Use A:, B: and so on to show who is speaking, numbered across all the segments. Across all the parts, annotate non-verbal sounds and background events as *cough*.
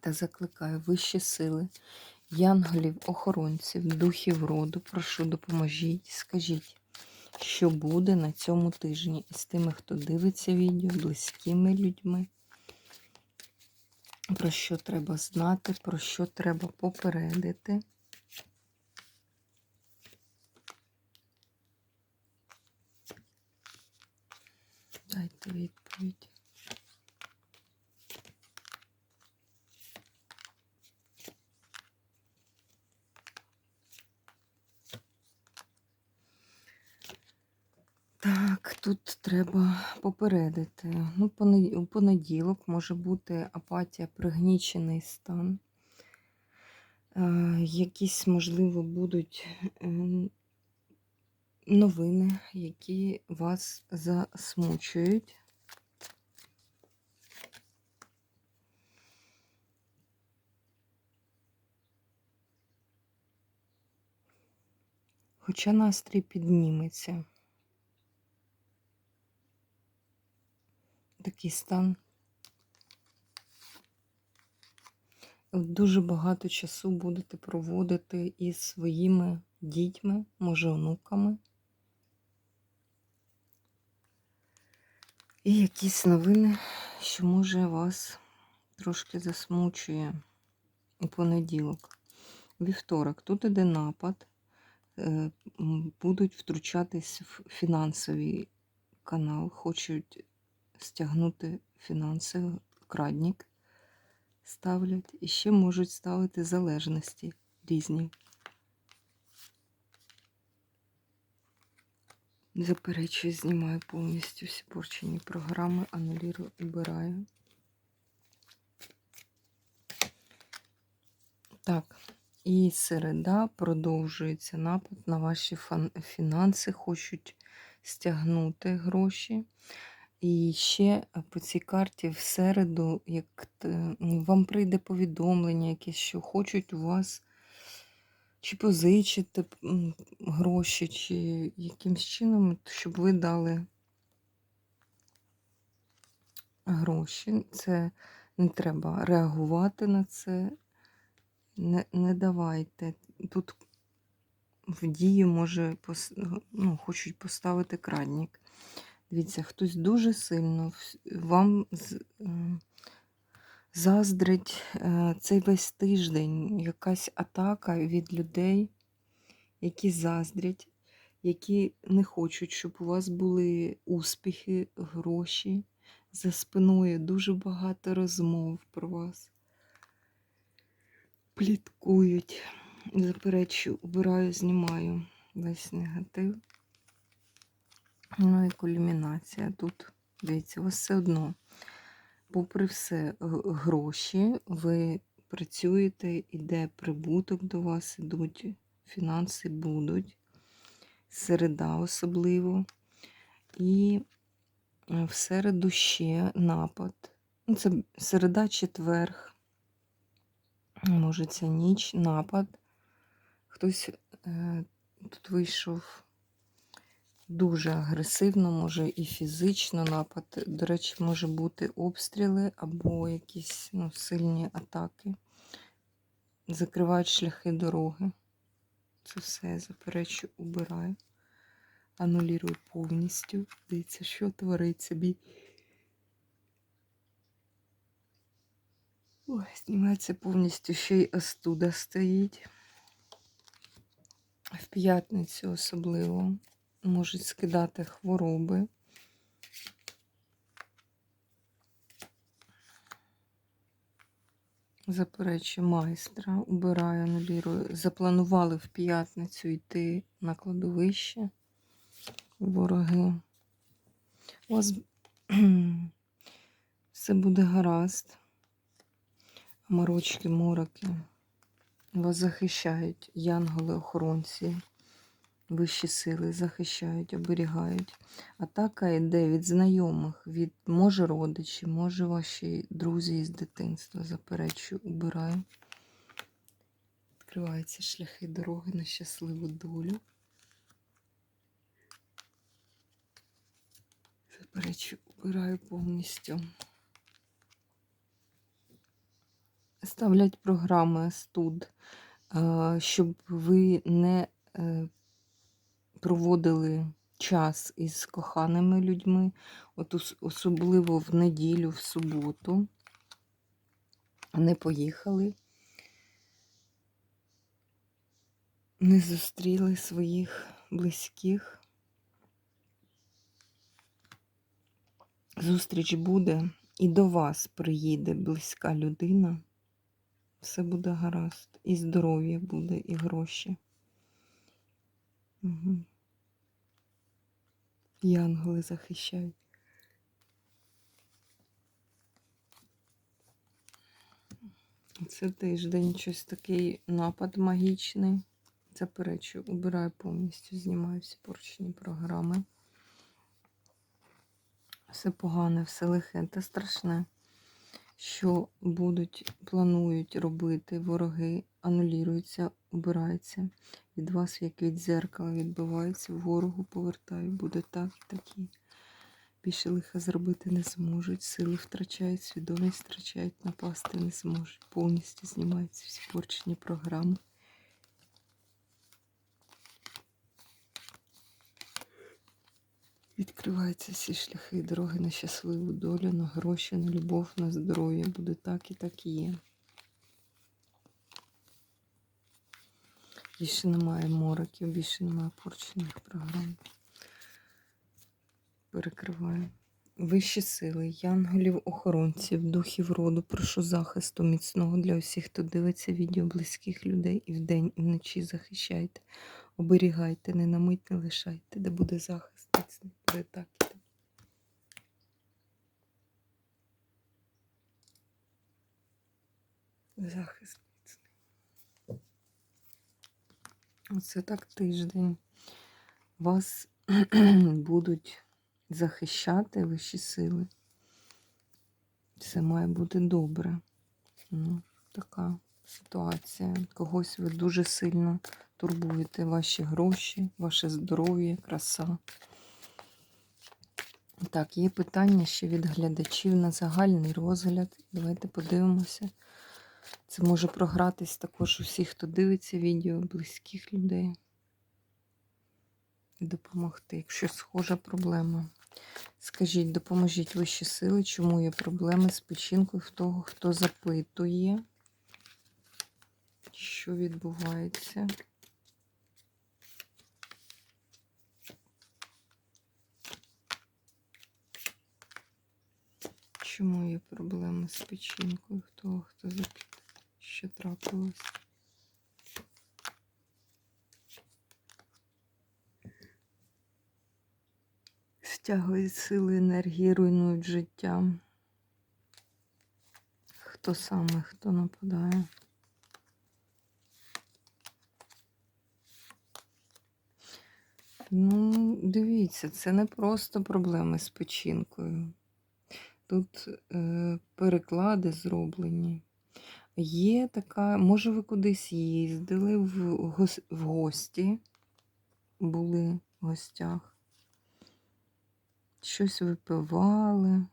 A: Та закликаю вищі сили, янголів, охоронців, духів роду, прошу, допоможіть, скажіть, що буде на цьому тижні із тими, хто дивиться відео, близькими людьми, про що треба знати, про що треба попередити. Дайте відповідь. Так, тут треба попередити. Ну, у понеділок може бути апатія, пригнічений стан. Е, якісь, можливо, будуть е, новини, які вас засмучують. Хоча настрій підніметься. Такий стан. Дуже багато часу будете проводити із своїми дітьми, може, онуками. І якісь новини, що може вас трошки засмучує у понеділок. Вівторок, тут іде напад, е, будуть втручатись в фінансовий канал, хочуть стягнути фінанси, крадник ставлять. І ще можуть ставити залежності різні. Заперечую, знімаю повністю всі порчені програми, анулірую, убираю. Так, і середа продовжується напад на ваші фінанси, хочуть стягнути гроші. І ще по цій карті в середу, як вам прийде повідомлення, якесь, що хочуть у вас чи позичити гроші, чи якимсь чином, щоб ви дали гроші. Це не треба реагувати на це. Не, не давайте. Тут в дію може ну, хочуть поставити крадник. Дивіться, хтось дуже сильно вам е, заздрить е, цей весь тиждень, якась атака від людей, які заздрять, які не хочуть, щоб у вас були успіхи, гроші. За спиною дуже багато розмов про вас. Пліткують. Заперечу, убираю, знімаю весь негатив. Ну і кульмінація тут. Дивіться, у вас все одно, попри все, гроші, ви працюєте, іде прибуток до вас, ідуть фінанси будуть, середа особливо. І е, в середу ще напад. Ну, Це середа, четверг, може, ця ніч, напад. Хтось е, тут вийшов дуже агресивно, може і фізично напад. До речі, може бути обстріли або якісь ну, сильні атаки. Закривають шляхи дороги. Це все я заперечу, убираю. Анулірую повністю. Дивіться, що твориться бій. Ой, знімається повністю ще й остуда стоїть. В п'ятницю особливо можуть скидати хвороби. Заперечую майстра, убираю, анулірую. Запланували в п'ятницю йти на кладовище. Вороги. У вас *clears throat* Все буде гаразд. Морочки, мороки. Вас захищають янголи-охоронці. Вищі сили захищають, оберігають. Атака йде від знайомих, від може родичі, може ваші друзі із дитинства. Заперечую, убираю. Відкриваються шляхи дороги на щасливу долю. Заперечую, убираю повністю. Ставлять програми студ, е, щоб ви не е, проводили час із коханими людьми, от особливо в неділю, в суботу. Не поїхали, не зустріли своїх близьких. Зустріч буде, і до вас приїде близька людина. Все буде гаразд. І здоров'я буде, і гроші. Угу. Янголи захищають. Це тиждень щось такий напад магічний. Заперечую, убираю повністю, знімаю всі поручні програми. Все погане, все лихе та страшне, що будуть, планують робити вороги, анулюються, убираються. Від вас, як від зеркала, відбиваються, ворогу повертаю. Буде так і такі. Більше лиха зробити не зможуть. Сили втрачають, свідомість втрачають, напасти не зможуть. Повністю знімаються всі порчені програми. Відкриваються всі шляхи і дороги на щасливу долю, на гроші, на любов, на здоров'я. Буде так і так і є. Більше немає мороків, більше немає порчених програм. Перекриваю. Вищі сили, янголів, охоронців, духів роду, прошу захисту міцного для усіх, хто дивиться відео близьких людей і вдень, і вночі захищайте, оберігайте, не на мить не лишайте, де буде захист міцний, буде так. Захист міцний. Оце так тиждень. Вас *clears throat* будуть захищати вищі сили. Все має бути добре. Ну, така ситуація. Когось ви дуже сильно турбуєте ваші гроші, ваше здоров'я, краса. Так, є питання ще від глядачів на загальний розгляд. Давайте подивимося. Це може програтись також усіх, хто дивиться відео, близьких людей. І допомогти, якщо схожа проблема. Скажіть, допоможіть вищі сили, чому є проблеми з печінкою в того, хто запитує, що відбувається. Чому є проблеми з печінкою в того, хто запитує, що трапилось? Стягують сили, енергії, руйнують життя. Хто саме, хто нападає? Ну, дивіться, це не просто проблеми з печінкою. Тут е, переклади зроблені. Є така, може, ви кудись їздили в, гос- в гості, були в гостях. Щось випивали,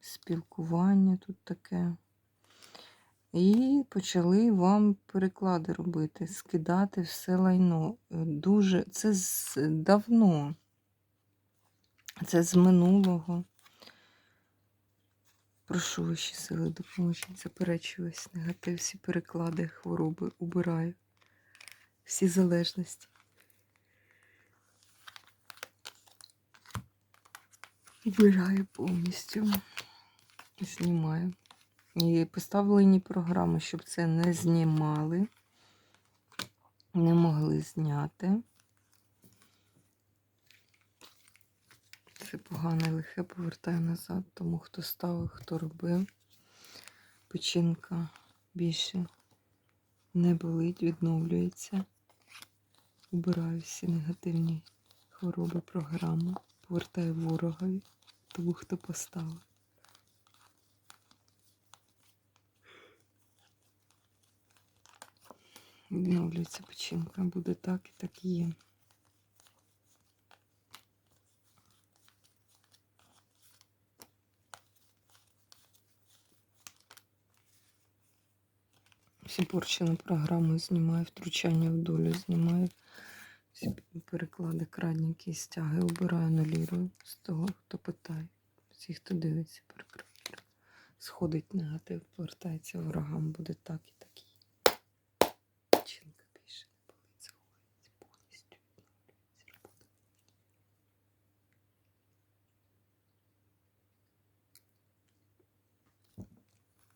A: спілкування тут таке. І почали вам переклади робити, скидати все лайно. Дуже це з давно, це з минулого. Прошу вищі сили, допоможіть. Заперечую весь негатив, всі переклади, хвороби, убираю. Всі залежності. Убираю повністю. Знімаю. І поставлені програми, щоб це не знімали, не могли зняти. Все погане лихе повертаю назад, тому хто ставив, хто робив. Печінка більше не болить, відновлюється. Убираю всі негативні хвороби програми. Повертаю ворогові, тому хто поставив. Відновлюється печінка. Буде так і так і є. Всі порчені програми знімаю, втручання в долю знімаю. Всі переклади, крадніки, стяги обираю, анулірую з того, хто питає. Всі, хто дивиться, перекриваю. Сходить негатив, повертається ворогам, буде так і так. і більше не болить, заходить повністю відновлюється робота.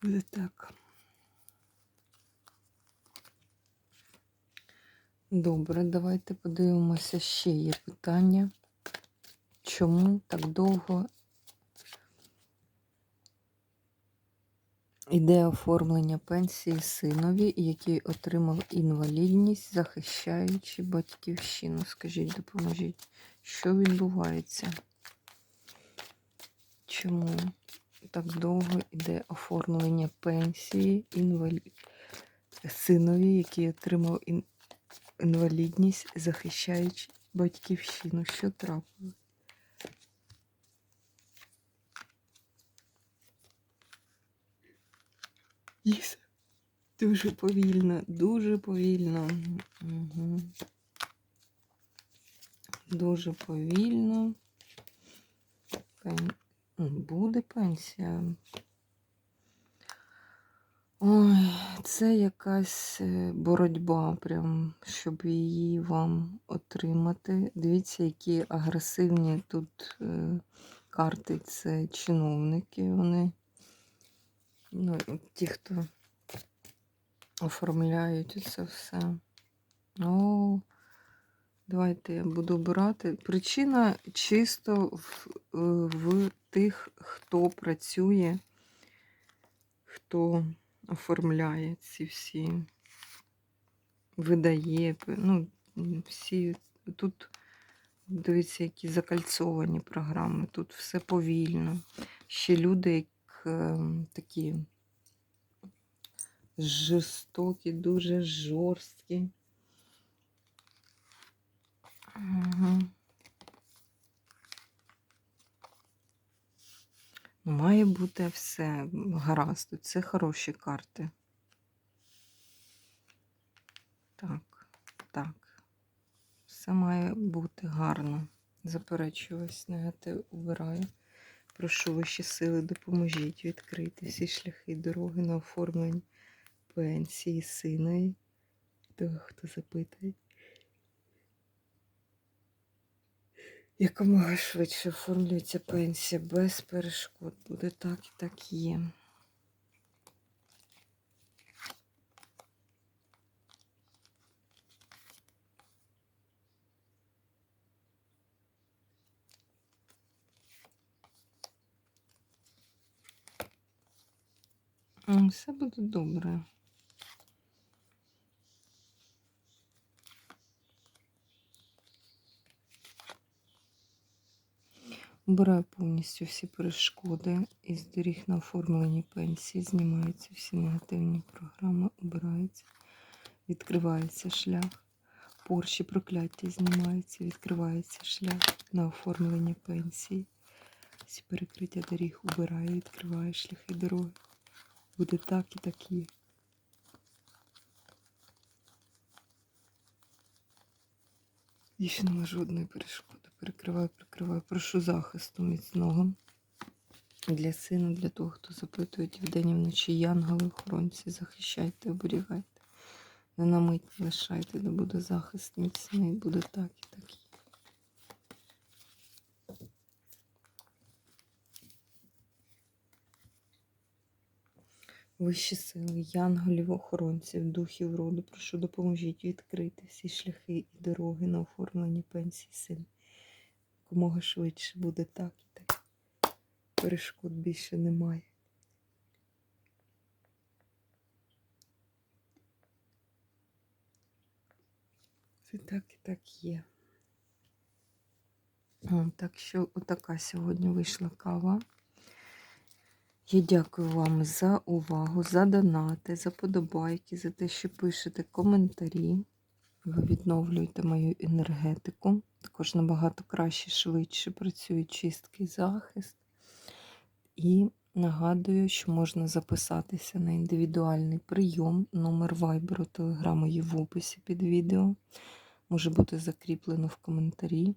A: Буде так. Добре, давайте подивимося, ще є питання. Чому так довго іде оформлення пенсії синові, який отримав інвалідність, захищаючи батьківщину? Скажіть, допоможіть, що відбувається? Чому так довго іде оформлення пенсії інвалі... синові, який отримав ін інвалідність, захищаючи батьківщину. Що трапилось? Їс. Дуже повільно, дуже повільно. Угу. Дуже повільно. Пен... Буде пенсія. Ой, це якась е, боротьба, прям, щоб її вам отримати. Дивіться, які агресивні тут е, карти. Це чиновники. Вони, ну, ті, хто оформляють це все. О, давайте я буду обирати. Причина чисто в, е, в тих, хто працює, хто оформляє ці всі, видає, ну, всі тут, дивіться, які закальцовані програми, тут все повільно. Ще люди, як е, такі жорстокі, дуже жорсткі. Має бути все гаразд. Це хороші карти. Так, так. Все має бути гарно. Заперечую весь негатив убираю. Прошу вищі сили, допоможіть відкрити всі шляхи дороги на оформлення пенсії синові. Того, хто запитає. Якомога швидше оформлюється пенсія без перешкод. Буде так і так є. Все буде добре. Убираю повністю всі перешкоди із доріг на оформленні пенсії. Знімаються всі негативні програми, убираються, відкривається шлях. Порші прокляття знімаються, відкривається шлях на оформлення пенсії. Всі перекриття доріг убираю, відкриваю шляхи дороги. Буде так і так є. Більше нема жодної перешкоди. Перекриваю, прикриваю. Прошу захисту міцного для сина, для того, хто запитує вдень і вночі. Янголи, охоронці, захищайте, оберігайте. Не на мить лишайте, де буде захист міцний, буде так і так. Вищі сили, янголів, охоронців, духів роду, прошу допоможіть відкрити всі шляхи і дороги на оформлення пенсії син. Якомога швидше буде так і так. Перешкод більше немає. Це так і так є. Так що отака сьогодні вийшла кава. Я дякую вам за увагу, за донати, за подобайки, за те, що пишете коментарі. Ви відновлюєте мою енергетику. Також набагато краще, швидше працює чисткий захист. І нагадую, що можна записатися на індивідуальний прийом. Номер вайберу, телеграму є в описі під відео. Може бути закріплено в коментарі.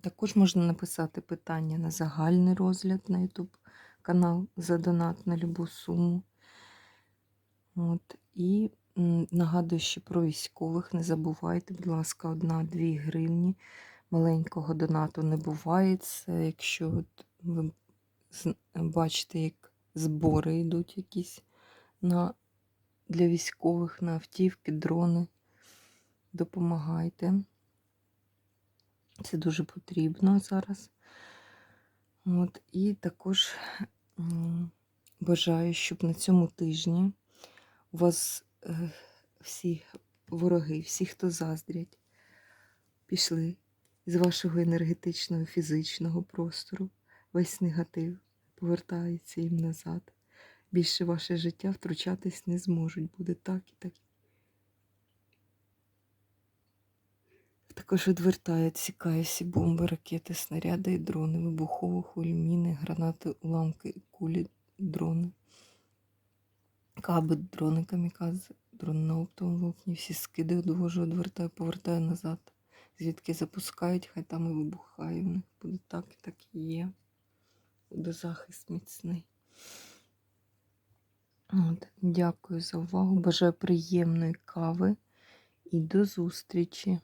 A: Також можна написати питання на загальний розгляд на YouTube канал за донат на любу суму. От, і нагадую ще про військових. Не забувайте, будь ласка, 1-2 гривні. Маленького донату не буває. Це якщо от ви бачите, як збори йдуть якісь на, для військових на автівки, дрони. Допомагайте. Це дуже потрібно зараз. От, і також бажаю, щоб на цьому тижні у вас всі вороги, всі, хто заздрять, пішли з вашого енергетичного, фізичного простору. Весь негатив повертається їм назад. Більше ваше життя втручатись не зможуть. Буде так і так. Також відвертає, відсікає всі бомби, ракети, снаряди і дрони, вибухові хвилі, міни, гранати, уламки, кулі, дрони, каби, дрони, камікадзе, дрони на оптовому вогні, всі скиди одвожу, відвертаю, повертаю назад. Звідки запускають, хай там і вибухає. В них буде так і так і є. Буде захист міцний. От, дякую за увагу. Бажаю приємної кави і до зустрічі!